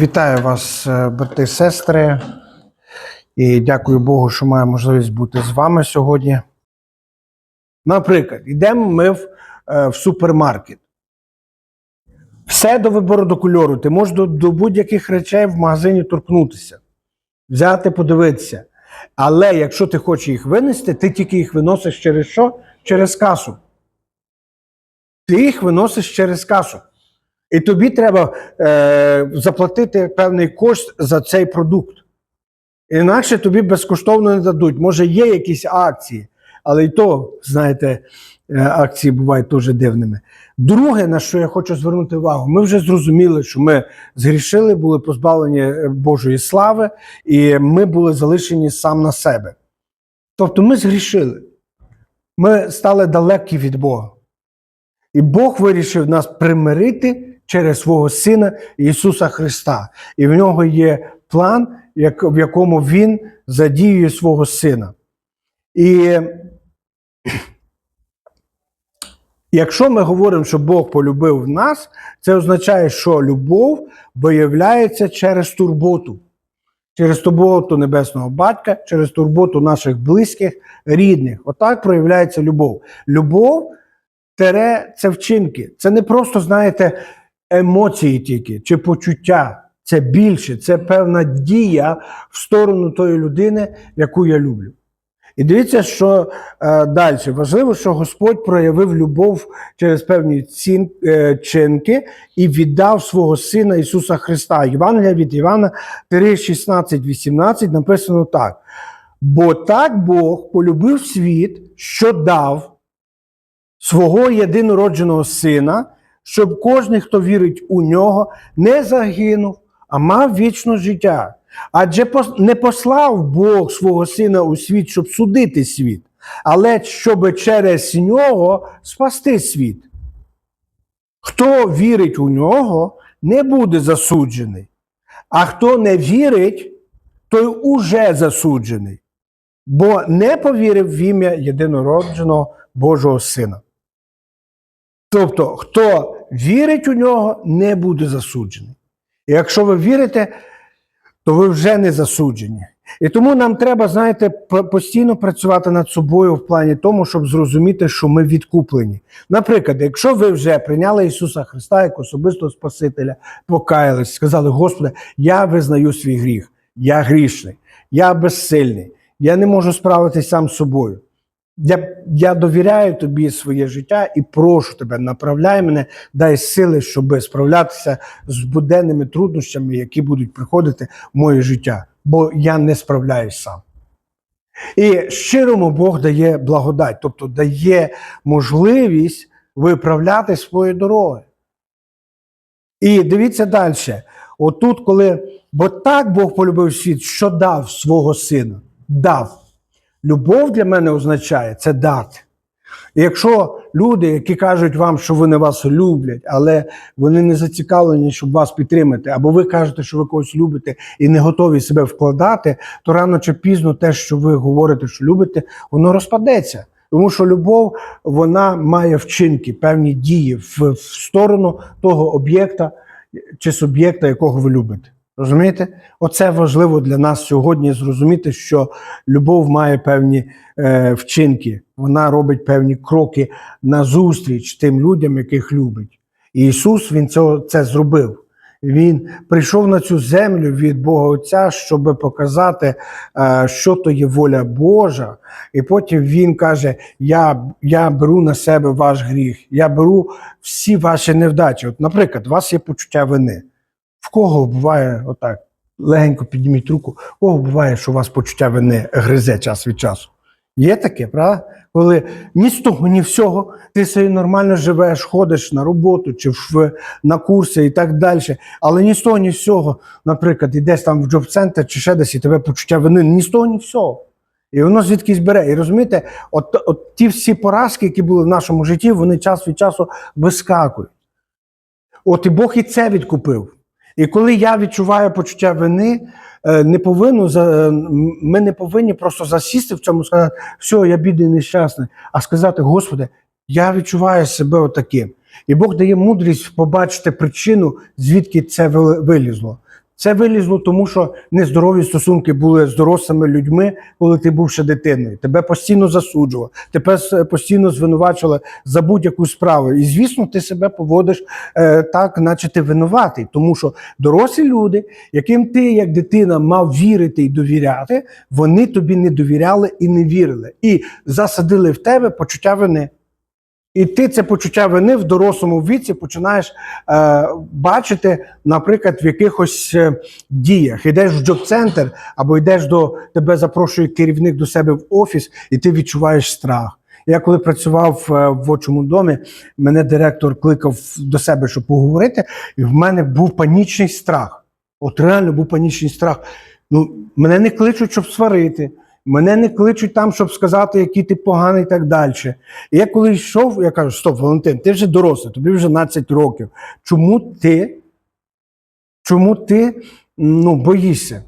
Вітаю вас, е, брати і сестри, і дякую Богу, що маю можливість бути з вами сьогодні. Наприклад, йдемо ми в, е, в супермаркет. Все до вибору до кольору. Ти можеш до, до будь-яких речей в магазині торкнутися, взяти, подивитися. Але якщо ти хочеш їх винести, ти тільки їх виносиш через що? Через касу. Ти їх виносиш через касу. І тобі треба е, заплатити певний кошт за цей продукт. Інакше тобі безкоштовно не дадуть. Може, є якісь акції, але і то, знаєте, е, акції бувають дуже дивними. Друге, на що я хочу звернути увагу, ми вже зрозуміли, що ми згрішили, були позбавлені е, Божої слави, і ми були залишені сам на себе. Тобто ми згрішили. Ми стали далекі від Бога. І Бог вирішив нас примирити через свого Сина Ісуса Христа. І в нього є план, як, в якому Він задіює свого Сина. І якщо ми говоримо, що Бог полюбив нас, це означає, що любов виявляється через турботу. Через турботу небесного батька, через турботу наших близьких, рідних. Отак проявляється любов. Любов тере це вчинки. Це не просто, знаєте, емоції тільки чи почуття. Це більше, це певна дія в сторону тої людини, яку я люблю. І дивіться, що е, далі. Важливо, що Господь проявив любов через певні цін, е, чинки і віддав свого Сина Ісуса Христа. Євангелія від Івана 3, 16, 18 написано так. Бо так Бог полюбив світ, що дав свого єдинородженого сина, щоб кожен, хто вірить у нього, не загинув, а мав вічне життя. Адже не послав Бог свого сина у світ, щоб судити світ, але щоб через нього спасти світ. Хто вірить у нього, не буде засуджений, а хто не вірить, той уже засуджений, бо не повірив в ім'я єдинородженого Божого Сина. Тобто, хто вірить у нього, не буде засуджений. І якщо ви вірите, то ви вже не засуджені. І тому нам треба, знаєте, постійно працювати над собою в плані тому, щоб зрозуміти, що ми відкуплені. Наприклад, якщо ви вже прийняли Ісуса Христа як особистого Спасителя, покаялись, сказали, Господи, я визнаю свій гріх, я грішний, я безсильний, я не можу справитися сам з собою. Я, я довіряю тобі своє життя і прошу тебе, направляй мене, дай сили, щоб справлятися з буденними труднощами, які будуть приходити в моє життя, бо я не справляюсь сам. І щирому Бог дає благодать, тобто дає можливість виправляти свої дороги. І дивіться далі. Отут, коли, бо так Бог полюбив світ, що дав свого сина, дав. Любов для мене означає це дати. І якщо люди, які кажуть вам, що вони вас люблять, але вони не зацікавлені, щоб вас підтримати, або ви кажете, що ви когось любите і не готові себе вкладати, то рано чи пізно те, що ви говорите, що любите, воно розпадеться. Тому що любов вона має вчинки, певні дії в, в сторону того об'єкта чи суб'єкта, якого ви любите. Розумієте? Оце важливо для нас сьогодні зрозуміти, що любов має певні е, вчинки, вона робить певні кроки назустріч тим людям, яких любить. І Ісус Він цього, це зробив. Він прийшов на цю землю від Бога Отця, щоб показати, е, що то є воля Божа. І потім Він каже: Я, я беру на себе ваш гріх, я беру всі ваші невдачі. От, наприклад, у вас є почуття вини. В кого буває отак? Легенько підніміть руку, в кого буває, що у вас почуття вини гризе час від часу? Є таке, правда? Коли ні з того, ні всього, ти собі нормально живеш, ходиш на роботу чи в, на курси і так далі. Але ні з того, ні всього, наприклад, йдеш там в джоб-центр чи ще десь, і тебе почуття вини, ні з того, ні всього. І воно звідкись бере. І розумієте, от, от ті всі поразки, які були в нашому житті, вони час від часу вискакують. От і Бог і це відкупив. І коли я відчуваю почуття вини, е, не повинно е, ми не повинні просто засісти в цьому сказати, все, я бідний нещасний, а сказати, Господи, я відчуваю себе отаким. І Бог дає мудрість побачити причину, звідки це вилізло. Це вилізло, тому що нездорові стосунки були з дорослими людьми, коли ти був ще дитиною. Тебе постійно засуджували, тебе постійно звинувачували за будь-яку справу. І звісно, ти себе поводиш е, так, наче ти винуватий, тому що дорослі люди, яким ти, як дитина, мав вірити і довіряти, вони тобі не довіряли і не вірили, і засадили в тебе почуття вини. І ти це почуття вини в дорослому віці починаєш е, бачити, наприклад, в якихось е, діях. Йдеш в джоб-центр або йдеш до тебе, запрошує керівник до себе в офіс, і ти відчуваєш страх. Я коли працював е, в очому домі, мене директор кликав до себе, щоб поговорити, і в мене був панічний страх. От реально був панічний страх. Ну, мене не кличуть, щоб сварити. Мене не кличуть там, щоб сказати, який ти поганий і так далі. І я коли йшов, я кажу: стоп, Валентин, ти вже дорослий, тобі вже 12 років. Чому ти? Чому ти ну, боїшся?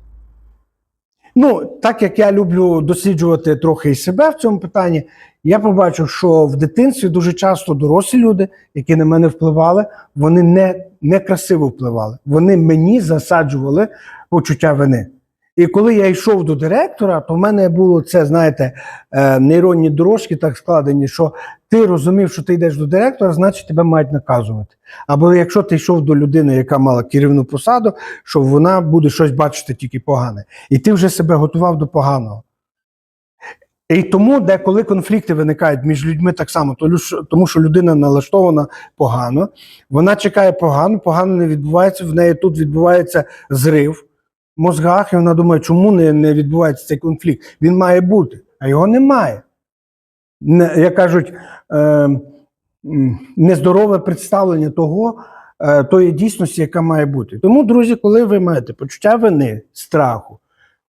Ну, так як я люблю досліджувати трохи і себе в цьому питанні, я побачив, що в дитинстві дуже часто дорослі люди, які на мене впливали, вони не, не красиво впливали. Вони мені засаджували почуття вини. І коли я йшов до директора, то в мене було це, знаєте, е, нейронні дорожки так складені, що ти розумів, що ти йдеш до директора, значить тебе мають наказувати. Або якщо ти йшов до людини, яка мала керівну посаду, що вона буде щось бачити тільки погане. І ти вже себе готував до поганого. І тому, деколи конфлікти виникають між людьми так само, тому що людина налаштована погано, вона чекає погано, погано не відбувається, в неї тут відбувається зрив мозгах, і вона думає, чому не, не відбувається цей конфлікт. Він має бути, а його немає. Не, як кажуть, е, нездорове представлення того, е, тої дійсності, яка має бути. Тому, друзі, коли ви маєте почуття вини, страху,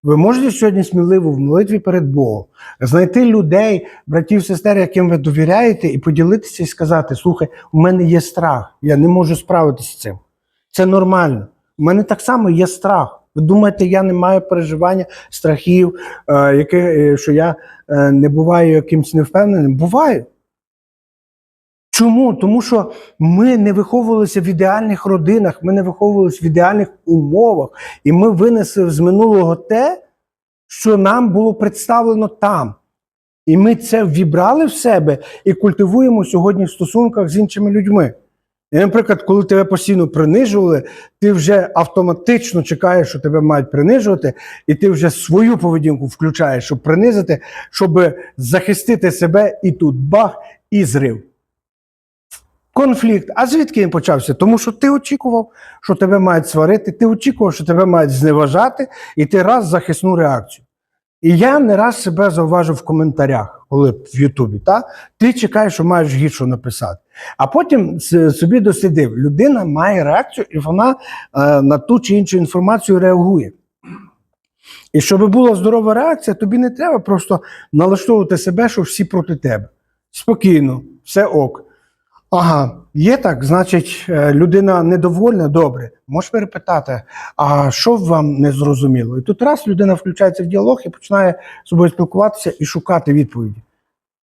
ви можете сьогодні сміливо в молитві перед Богом знайти людей, братів, сестер, яким ви довіряєте, і поділитися і сказати: слухай, у мене є страх, я не можу справитися з цим. Це нормально. У мене так само є страх. Ви думаєте, я не маю переживання, страхів, е, яке, е, що я е, не буваю якимось невпевненим? Буваю. Чому? Тому що ми не виховувалися в ідеальних родинах, ми не виховувалися в ідеальних умовах, і ми винесли з минулого те, що нам було представлено там. І ми це вібрали в себе і культивуємо сьогодні в стосунках з іншими людьми. І, наприклад, коли тебе постійно принижували, ти вже автоматично чекаєш, що тебе мають принижувати, і ти вже свою поведінку включаєш, щоб принизити, щоб захистити себе, і тут бах, і зрив. Конфлікт. А звідки він почався? Тому що ти очікував, що тебе мають сварити, ти очікував, що тебе мають зневажати, і ти раз захисну реакцію. І я не раз себе зауважив в коментарях, коли в Ютубі. Та? Ти чекаєш, що маєш гірше написати. А потім собі дослідив, людина має реакцію, і вона е, на ту чи іншу інформацію реагує. І щоб була здорова реакція, тобі не треба просто налаштовувати себе, що всі проти тебе. Спокійно, все ок. Ага, є так, значить, е, людина недовольна, добре. Можеш перепитати, а що вам не зрозуміло? І тут раз людина включається в діалог і починає з собою спілкуватися і шукати відповіді.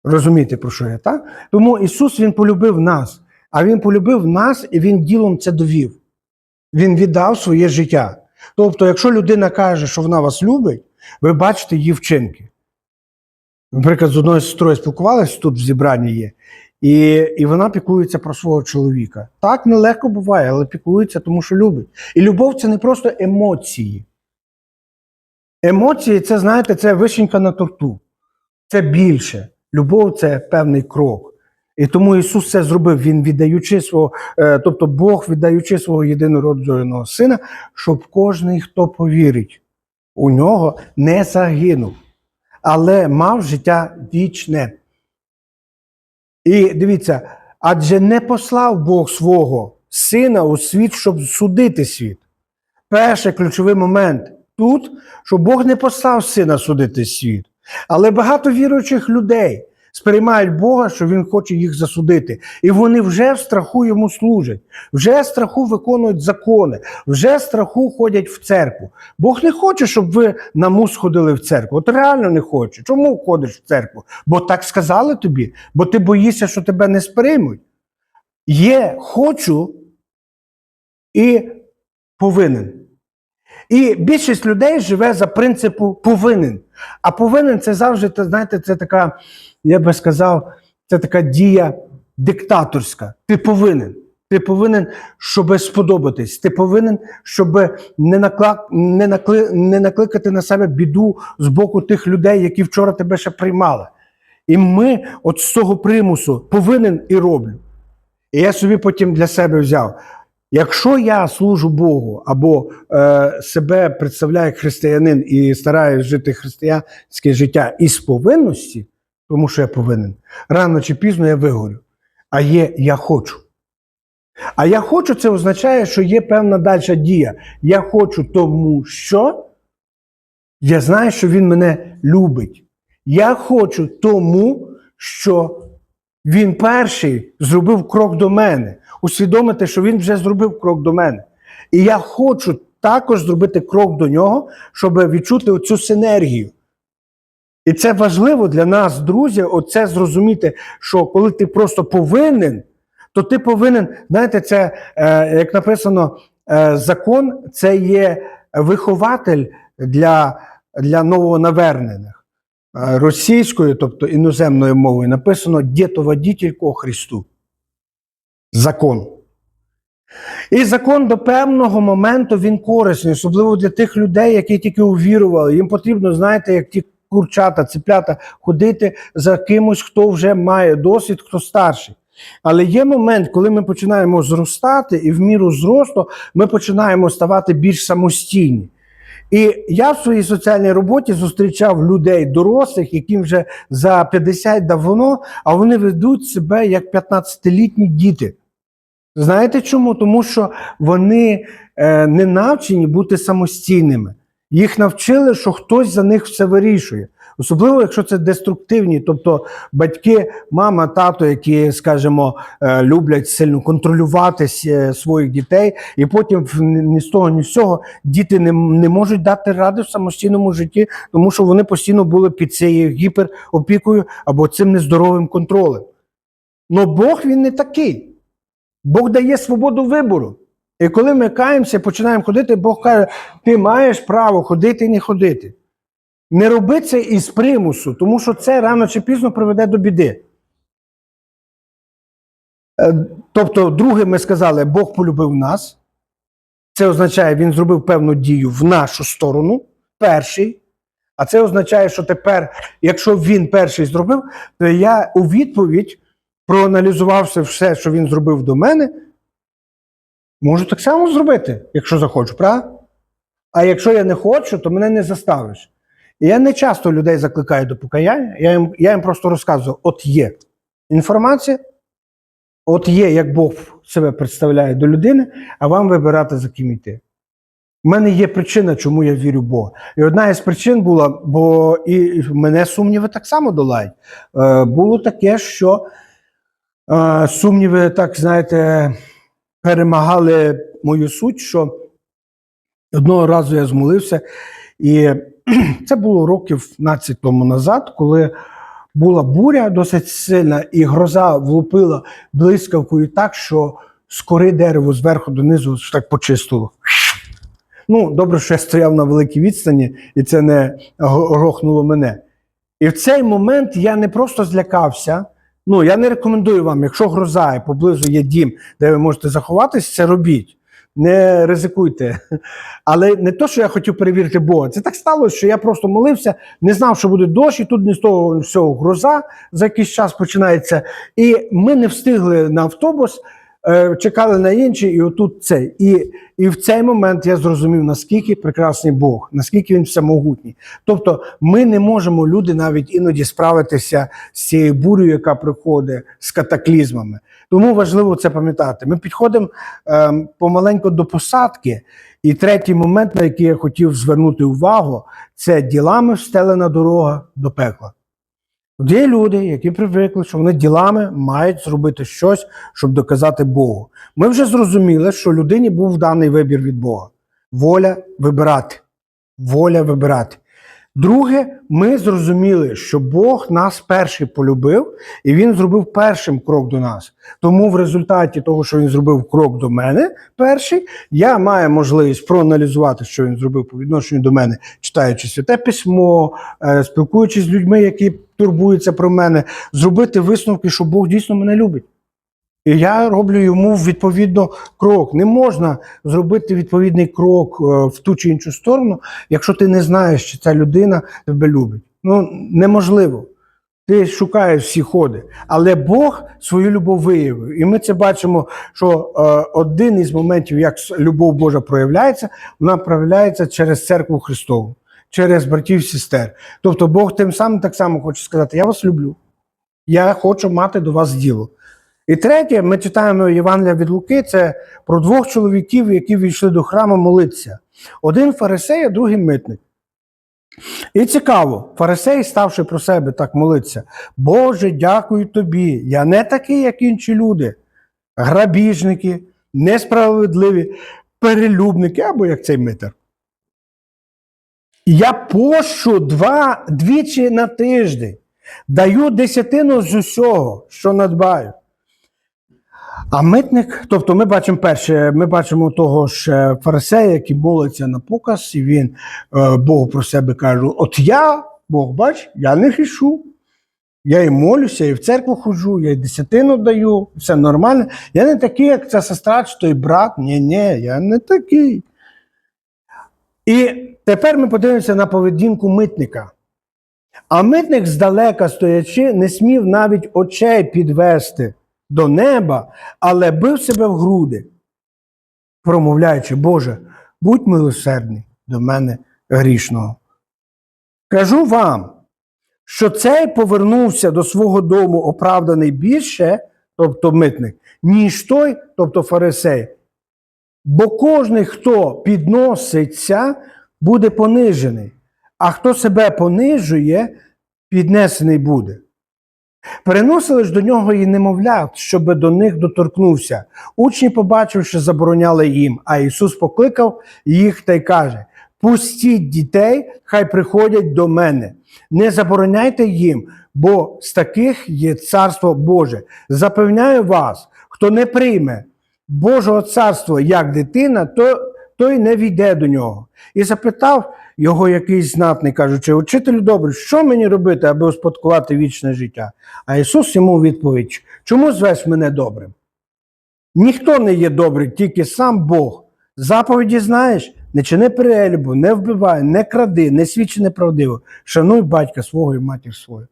Розумієте, про що я, так? Тому Ісус Він полюбив нас, а Він полюбив нас і Він ділом це довів. Він віддав своє життя. Тобто, якщо людина каже, що вона вас любить, ви бачите її вчинки. Наприклад, з одною сестрою спілкувалися, тут в зібранні є, і, і вона піклується про свого чоловіка. Так нелегко буває, але піклується, тому що любить. І любов це не просто емоції. Емоції це, знаєте, це вишенька на торту. Це більше. Любов це певний крок. І тому Ісус це зробив, Він віддаючи свого, е, тобто Бог віддаючи свого єдинородженого сина, щоб кожний, хто повірить у нього, не загинув, але мав життя вічне. І дивіться, адже не послав Бог свого сина у світ, щоб судити світ. Перший ключовий момент тут, що Бог не послав сина судити світ. Але багато віруючих людей сприймають Бога, що Він хоче їх засудити. І вони вже в страху йому служать, вже в страху виконують закони, вже в страху ходять в церкву. Бог не хоче, щоб ви на мус ходили в церкву. От реально не хоче. Чому ходиш в церкву? Бо так сказали тобі, бо ти боїшся, що тебе не сприймуть. Є хочу і повинен. І більшість людей живе за принципу повинен. А повинен це завжди, знаєте, це така, я би сказав, це така дія диктаторська. Ти повинен. Ти повинен, щоб сподобатись. Ти повинен, щоб не, накла... не, накли... не накликати на себе біду з боку тих людей, які вчора тебе ще приймали. І ми от з цього примусу повинен і роблю. І я собі потім для себе взяв. Якщо я служу Богу або е, себе представляю християнин і стараюсь жити християнське життя із повинності, тому що я повинен, рано чи пізно я вигорю. А є я хочу. А я хочу, це означає, що є певна дальша дія. Я хочу тому, що я знаю, що він мене любить. Я хочу тому, що він перший зробив крок до мене. Усвідомити, що він вже зробив крок до мене. І я хочу також зробити крок до нього, щоб відчути оцю синергію. І це важливо для нас, друзі, оце зрозуміти, що коли ти просто повинен, то ти повинен, знаєте, це, е, як написано, е, закон це є вихователь для, для новонавернених. Е, Російською, тобто іноземною мовою, написано «дєтоводітель ко Христу. Закон. І закон до певного моменту він корисний, особливо для тих людей, які тільки увірували. Їм потрібно, знаєте, як ті курчата, циплята, ходити за кимось, хто вже має досвід, хто старший. Але є момент, коли ми починаємо зростати, і в міру зросту ми починаємо ставати більш самостійні. І я в своїй соціальній роботі зустрічав людей дорослих, яким вже за 50 давно, а вони ведуть себе як 15-літні діти. Знаєте чому? Тому що вони е, не навчені бути самостійними. Їх навчили, що хтось за них все вирішує. Особливо, якщо це деструктивні, тобто батьки, мама, тато, які, скажімо, е, люблять сильно контролювати своїх дітей, і потім ні з того, ні з цього діти не, не можуть дати ради в самостійному житті, тому що вони постійно були під цією гіперопікою або цим нездоровим контролем. Но Бог він не такий. Бог дає свободу вибору. І коли ми каємося, починаємо ходити, Бог каже, ти маєш право ходити і не ходити. Не роби це із примусу, тому що це рано чи пізно приведе до біди. Е, Тобто, друге, ми сказали, Бог полюбив нас. Це означає, Він зробив певну дію в нашу сторону, перший. А це означає, що тепер, якщо він перший зробив, то я у відповідь, проаналізувавши все, що він зробив до мене, можу так само зробити, якщо захочу, правда? А якщо я не хочу, то мене не заставиш. І я не часто людей закликаю до покаяння, я їм, я їм просто розказую: от є інформація, от є, як Бог себе представляє до людини, а вам вибирати за ким йти. У мене є причина, чому я вірю в Бога. І одна із причин була, бо і мене сумніви так само долають. Е, було таке, що е, сумніви, так знаєте, перемагали мою суть, що одного разу я змолився, і це було років 15 тому назад, коли була буря досить сильна, і гроза влупила блискавкою так, що з кори дерево зверху донизу так почистило. Ну, добре, що я стояв на великій відстані, і це не грохнуло мене. І в цей момент я не просто злякався. Ну, я не рекомендую вам, якщо гроза і поблизу є дім, де ви можете заховатися, це робіть. Не ризикуйте. Але не то, що я хотів перевірити Бога. Це так сталося, що я просто молився, не знав, що буде дощ, і тут не з того всього гроза за якийсь час починається. І ми не встигли на автобус, чекали на інший, і отут цей. І, і в цей момент я зрозумів, наскільки прекрасний Бог, наскільки він всемогутній. Тобто, ми не можемо, люди, навіть іноді справитися з цією бурею, яка приходить з катаклізмами. Тому важливо це пам'ятати. Ми підходимо ем, помаленьку до посадки. І третій момент, на який я хотів звернути увагу, це ділами встелена дорога до пекла. Є люди, які привикли, що вони ділами мають зробити щось, щоб доказати Богу. Ми вже зрозуміли, що людині був даний вибір від Бога. Воля вибирати. Воля вибирати. Друге, ми зрозуміли, що Бог нас перший полюбив, і Він зробив першим крок до нас. Тому в результаті того, що він зробив крок до мене, перший, я маю можливість проаналізувати, що він зробив по відношенню до мене, читаючи святе письмо, е, спілкуючись з людьми, які турбуються про мене, зробити висновки, що Бог дійсно мене любить. І я роблю йому відповідно крок. Не можна зробити відповідний крок е, в ту чи іншу сторону, якщо ти не знаєш, чи ця людина тебе любить. Ну, неможливо. Ти шукаєш всі ходи. Але Бог свою любов виявив. І ми це бачимо, що е, один із моментів, як любов Божа проявляється, вона проявляється через церкву Христову, через братів і сестер. Тобто Бог тим самим так само хоче сказати: Я вас люблю. Я хочу мати до вас діло. І третє, ми читаємо Євангелія від Луки, це про двох чоловіків, які війшли до храму молитися. Один фарисей, а другий митник. І цікаво, фарисей, ставши про себе так молитися, Боже, дякую тобі. Я не такий, як інші люди, грабіжники, несправедливі, перелюбники, або як цей митар. Я пощу два, двічі на тиждень, даю десятину з усього, що надбаю. А митник, тобто ми бачимо перше, ми бачимо того ж е, фарисея, який молиться на показ, і він е, Богу про себе каже: От я, Бог, бач, я не грішу. Я і молюся, і в церкву ходжу, я і десятину даю, все нормально. Я не такий, як ця сестра чи той брат. Ні, ні, я не такий. І тепер ми подивимося на поведінку митника. А митник, здалека стоячи, не смів навіть очей підвести до неба, але бив себе в груди, промовляючи, Боже, будь милосердний до мене грішного. Кажу вам, що цей повернувся до свого дому оправданий більше, тобто митник, ніж той, тобто фарисей. Бо кожний, хто підноситься, буде понижений, а хто себе понижує, піднесений буде. Переносили ж до нього і немовлят, щоб до них доторкнувся. Учні, побачивши, забороняли їм, а Ісус покликав їх та й каже: Пустіть дітей, хай приходять до мене. Не забороняйте їм, бо з таких є царство Боже. Запевняю вас, хто не прийме Божого царства як дитина, то, той не війде до нього. І запитав його якийсь знатний, кажучи, учителю добрий, що мені робити, аби успадкувати вічне життя? А Ісус йому відповідь: чому звеш мене добрим? Ніхто не є добрий, тільки сам Бог. Заповіді знаєш, не чини перелюбу, не вбивай, не кради, не свідчи неправдиво, шануй батька свого і матір свою.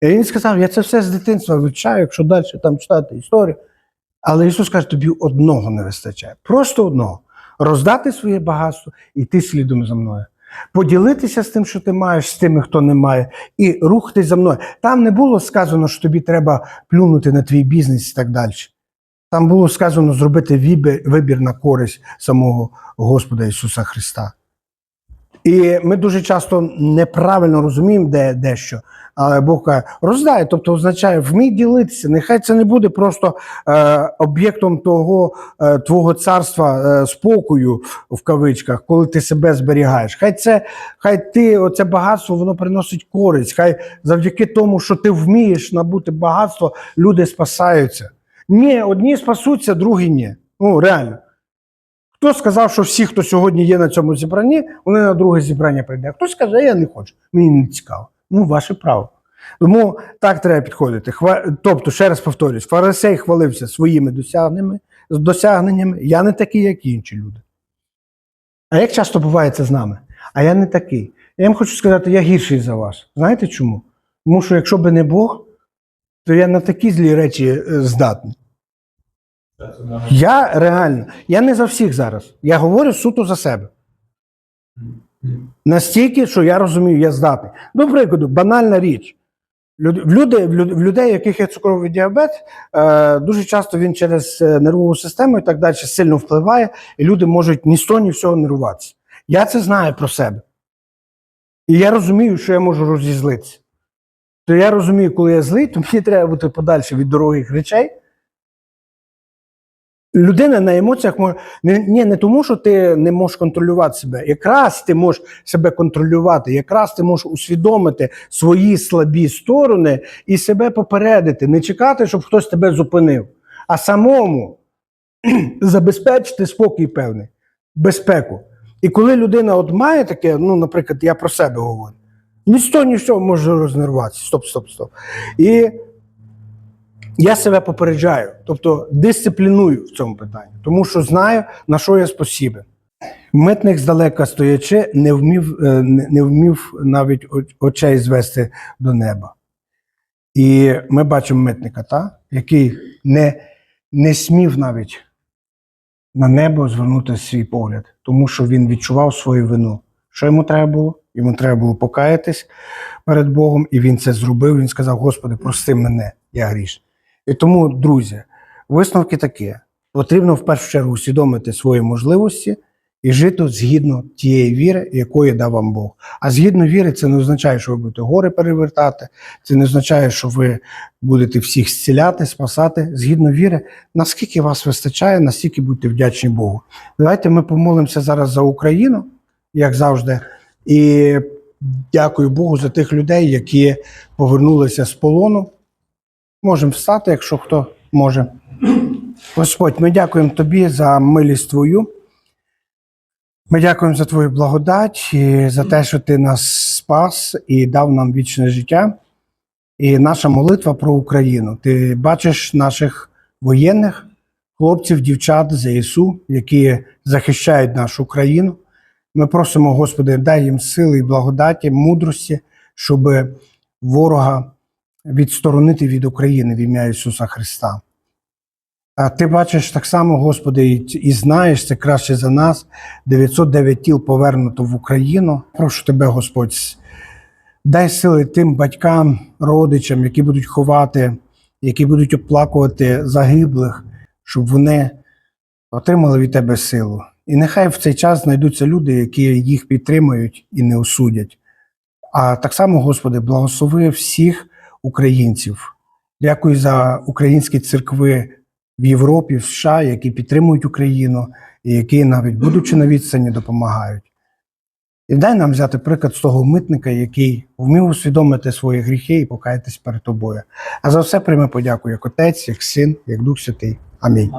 І він сказав: я це все з дитинства вивчаю, якщо далі там читати історію. Але Ісус каже, тобі одного не вистачає. Просто одного. Роздати своє багатство і йти слідом за мною. Поділитися з тим, що ти маєш, з тими, хто не має, і рухатись за мною. Там не було сказано, що тобі треба плюнути на твій бізнес і так далі. Там було сказано зробити вибір, на користь самого Господа Ісуса Христа. І ми дуже часто неправильно розуміємо де, дещо. Але Бог каже, роздай, тобто означає, вмій ділитися. Нехай це не буде просто е, об'єктом того е, твого царства е, спокою в кавичках, коли ти себе зберігаєш. Хай це, хай ти, оце багатство, воно приносить користь. Хай завдяки тому, що ти вмієш набути багатство, люди спасаються. Ні, одні спасуться, другі ні. Ну, реально. Хто сказав, що всі, хто сьогодні є на цьому зібранні, вони на друге зібрання прийде. Хтось каже, я не хочу, мені не цікаво. Ну, ваше право. Тому так треба підходити. Хва... Тобто, ще раз повторюсь, фарисей хвалився своїми досягненнями, досягненнями. Я не такий, як інші люди. А як часто буває це з нами? А я не такий. Я їм хочу сказати, я гірший за вас. Знаєте чому? Тому що якщо би не Бог, то я на такі злі речі е, здатний. Я реально, я не за всіх зараз. Я говорю суто за себе. Настільки, що я розумію, я здатний. До прикладу, банальна річ. Люди, в люд- в людей, у яких є цукровий діабет, е, дуже часто він через е, нервову систему і так далі сильно впливає, і люди можуть ні того, ні всього нервуватися. Я це знаю про себе. І я розумію, що я можу розізлитися. То я розумію, коли я злий, то мені треба бути подальше від дорогих речей, Людина на емоціях може не, ні, не тому, що ти не можеш контролювати себе. Якраз ти можеш себе контролювати, якраз ти можеш усвідомити свої слабі сторони і себе попередити, не чекати, щоб хтось тебе зупинив, а самому забезпечити спокій певний, безпеку. І коли людина от має таке, ну, наприклад, я про себе говорю, ні з того, ні з цього може рознервуватися. Стоп, стоп, стоп. І я себе попереджаю, тобто дисципліную в цьому питанні, тому що знаю, на що я спосібен. Митник здалека стоячи, не вмів, е, не вмів навіть очей звести до неба. І ми бачимо митника, та? який не, не смів навіть на небо звернути свій погляд, тому що він відчував свою вину. Що йому треба було? Йому треба було покаятись перед Богом, і він це зробив. Він сказав: Господи, прости мене, я гріш. І тому, друзі, висновки такі: потрібно в першу чергу усвідомити свої можливості і жити згідно тієї віри, якої дав вам Бог. А згідно віри, це не означає, що ви будете гори перевертати, це не означає, що ви будете всіх зціляти, спасати. Згідно віри, наскільки вас вистачає, настільки будьте вдячні Богу. Давайте ми помолимося зараз за Україну, як завжди. І дякую Богу за тих людей, які повернулися з полону. Можемо встати, якщо хто може. Господь, ми дякуємо Тобі за милість Твою. Ми дякуємо за Твою благодать і за те, що Ти нас спас і дав нам вічне життя. І наша молитва про Україну. Ти бачиш наших воєнних хлопців, дівчат ЗСУ, які захищають нашу країну. Ми просимо, Господи, дай їм сили і благодаті, мудрості, щоб ворога відсторонити від України в ім'я Ісуса Христа. А ти бачиш так само, Господи, і, знаєш це краще за нас. 909 тіл повернуто в Україну. Прошу тебе, Господь, дай сили тим батькам, родичам, які будуть ховати, які будуть оплакувати загиблих, щоб вони отримали від тебе силу. І нехай в цей час знайдуться люди, які їх підтримують і не осудять. А так само, Господи, благослови всіх українців. Дякую за українські церкви в Європі, в США, які підтримують Україну і які, навіть будучи на відстані, допомагають. І дай нам взяти приклад з того митника, який вмів усвідомити свої гріхи і покаятись перед тобою. А за все прийми подяку як Отець, як Син, як Дух Святий. Амінь.